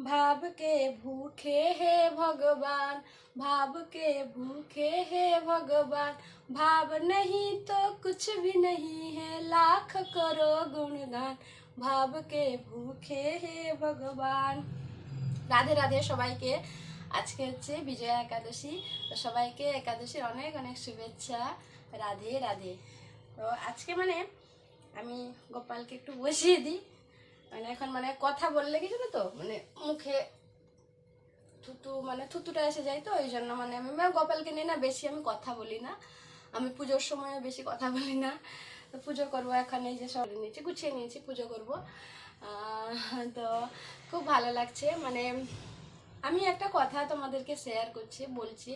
भाव के भूखे है भगवान भाव के भूखे है भगवान भाव नहीं तो कुछ भी नहीं है लाख करो गुणगान ভাব কে ভুখে হে ভগবান রাধে রাধে সবাইকে আজকে হচ্ছে বিজয়া একাদশী তো সবাইকে একাদশীর অনেক অনেক শুভেচ্ছা রাধে রাধে তো আজকে মানে আমি গোপালকে একটু বসিয়ে দিই মানে এখন মানে কথা বললে কি জানো তো? মানে মুখে থুতু মানে থুতুটা এসে যায় তো ওই জন্য মানে আমি গোপালকে নিয়ে না বেশি আমি কথা বলি না। আমি পুজোর সময় বেশি কথা বলি না। পুজো করব এখন, এই যে সব নিয়েছি গুছিয়ে নিয়েছি, পুজো করব। তো খুব ভালো লাগছে। মানে আমি একটা কথা তোমাদেরকে শেয়ার করছি, বলছি।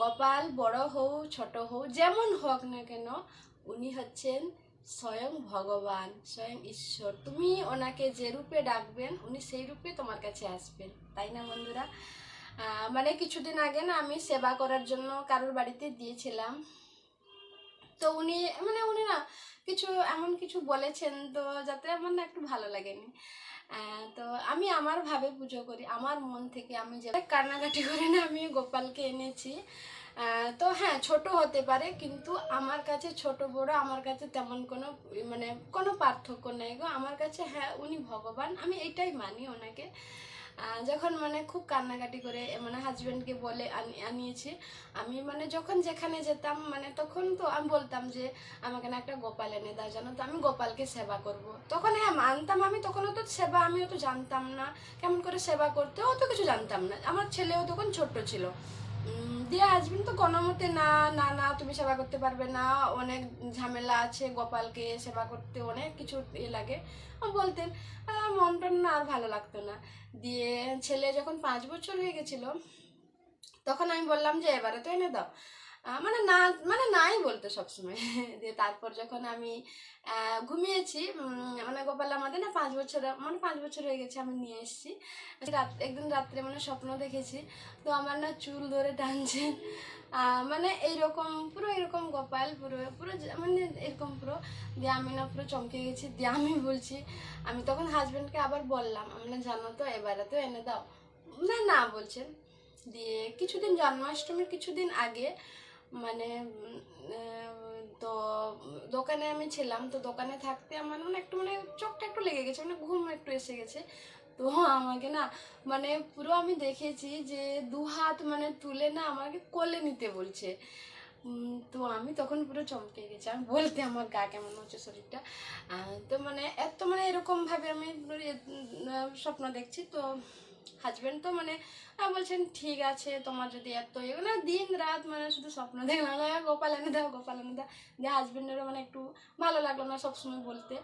গোপাল বড় হোক ছোট হোক যেমন হোক না কেন, উনি হচ্ছেন স্বয়ং ভগবান, স্বয়ং ঈশ্বর। তুমি ওনাকে যে রূপে ডাকবেন, উনি সেই রূপে তোমার কাছে আসবেন। তাই না বন্ধুরা? মানে কিছুদিন আগে না আমি সেবা করার জন্য কারোর বাড়িতে দিয়েছিলাম। তো উনি মানে উনি না কিছু, এমন কিছু বলেছেন, তো যাতে আমার না একটু ভালো লাগেনি। তো আমি আমার ভাবে পুজো করি। আমার মন থেকে আমি যে কান্নাকাটি করে না আমি গোপালকে এনেছি। তো হ্যাঁ ছোট হতে পারে, কিন্তু আমার কাছে ছোট বড় আমার কাছে তেমন কোনো মানে কোনো পার্থক্য নেই গো। আমার কাছে হ্যাঁ উনি ভগবান, আমি এটাই মানি ওনাকে। যখন মানে খুব কান্নাকাটি করে মানে হাজব্যান্ডকে বলে আনি- আনিয়েছি, আমি মানে যখন যেখানে যেতাম মানে তখন তো আমি বলতাম যে, আমাকে না একটা গোপাল এনে দাও, জানো তো, আমি গোপালকে সেবা করব। তখন হ্যাঁ মানতাম আমি, তখনও তো সেবা, আমিও তো জানতাম না, কেমন করে সেবা করতে, অত কিছু জানতাম না। আমার ছেলেও তখন ছোট্ট ছিল। দিয়ে হাজবেন্ড তো কোনো মতে না না না, তুমি সেবা করতে পারবে না। অনেক ঝামেলা আছে, গোপালকে সেবা করতে অনেক কিছু ইয়ে লাগে। বলতেন মন টন না আর ভালো লাগতো না। দিয়ে ছেলে যখন পাঁচ বছর হয়ে গেছিল, তখন আমি বললাম যে, এবারে তো এনে দাও। মানে না মানে নাই বলতো সবসময়। দিয়ে তারপর যখন আমি ঘুমিয়েছি মানে গোপাল আমাদের না পাঁচ বছর মানে পাঁচ বছর হয়ে গেছে আমি নিয়ে এসেছি। রাত, একদিন রাত্রে মানে স্বপ্ন দেখেছি। তো আমার না চুল ধরে টানছেন মানে এইরকম, পুরো এরকম গোপাল, পুরো পুরো মানে এরকম পুরো। দিয়ে আমি না পুরো চমকে গেছি। দিয়ে আমি বলছি, আমি তখন হাজব্যান্ডকে আবার বললাম আমরা জানো তো, এবারে তো এনে দাও। না না বলছেন দিয়ে কিছুদিন জন্মাষ্টমীর কিছুদিন আগে মানে তো দোকানে আমি ছিলাম, তো দোকানে থাকতে আমার মানে একটু মানে চোখটা একটু লেগে গেছে মানে ঘুম একটু এসে গেছে। তো আমাকে না মানে পুরো আমি দেখেছি যে দু হাত মানে তুলে না আমাকে কোলে নিতে বলছে। তো আমি তখন পুরো চমকে গেছি। আমি বলতে আমার গা কেমন হচ্ছে শরীরটা। তো মানে এত মানে এরকমভাবে আমি স্বপ্ন দেখছি। তো হাজবেন্ড তো মানে বলছেন, ঠিক আছে, তোমার যদি এত ইয়ে না দিন রাত মানে শুধু স্বপ্ন দেখলাম। না গোপাল এনে দাও, গোপাল এনে দাও। দিয়ে হাজবেন্ডেরও মানে একটু ভালো লাগল না সবসময় বলতে।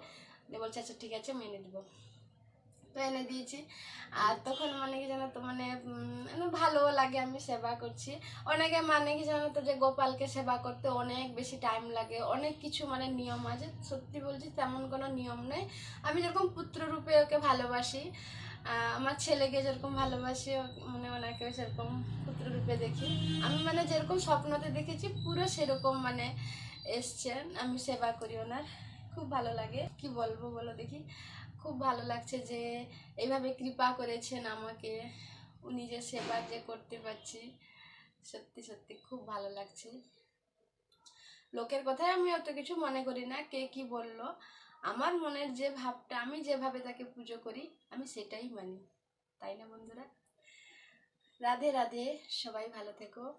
দিয়ে বলছে আচ্ছা ঠিক আছে, মেনে দেবো তো এনে দিয়েছি। আর তখন মানে কি জানো তো মানে মানে ভালো লাগে, আমি সেবা করছি। অনেকে মানে কি জানো তো, যে গোপালকে সেবা করতে অনেক বেশি টাইম লাগে। অনেক কিছু মানে নিয়ম আছে। সত্যি বলছি, তেমন কোনো নিয়ম নেই। আমি যেরকম পুত্ররূপে ওকে ভালোবাসি আমার ছেলেকে যেরকম ভালোবাসি মানে ওনাকেও সেরকম পুত্ররূপে দেখি। আমি মানে যেরকম স্বপ্নতে দেখেছি, পুরো সেরকম মানে এসছেন আমি সেবা করি ওনার। খুব ভালো লাগে। কি বলব বলো দেখি। খুব ভালো লাগছে যে এইভাবে কৃপা করেছেন আমাকে। উনি যে সেবা যে করতে পারছি, সত্যি সত্যি খুব ভালো লাগছে। লোকের কথায় আমি অত কিছু মনে করি না, কে কি বলল। আমার মনের যে ভাবটা, আমি যেভাবে তাকে পুজো করি, আমি সেটাই মানি। তাই না বন্ধুরা? রাধে রাধে, সবাই ভালো থেকো।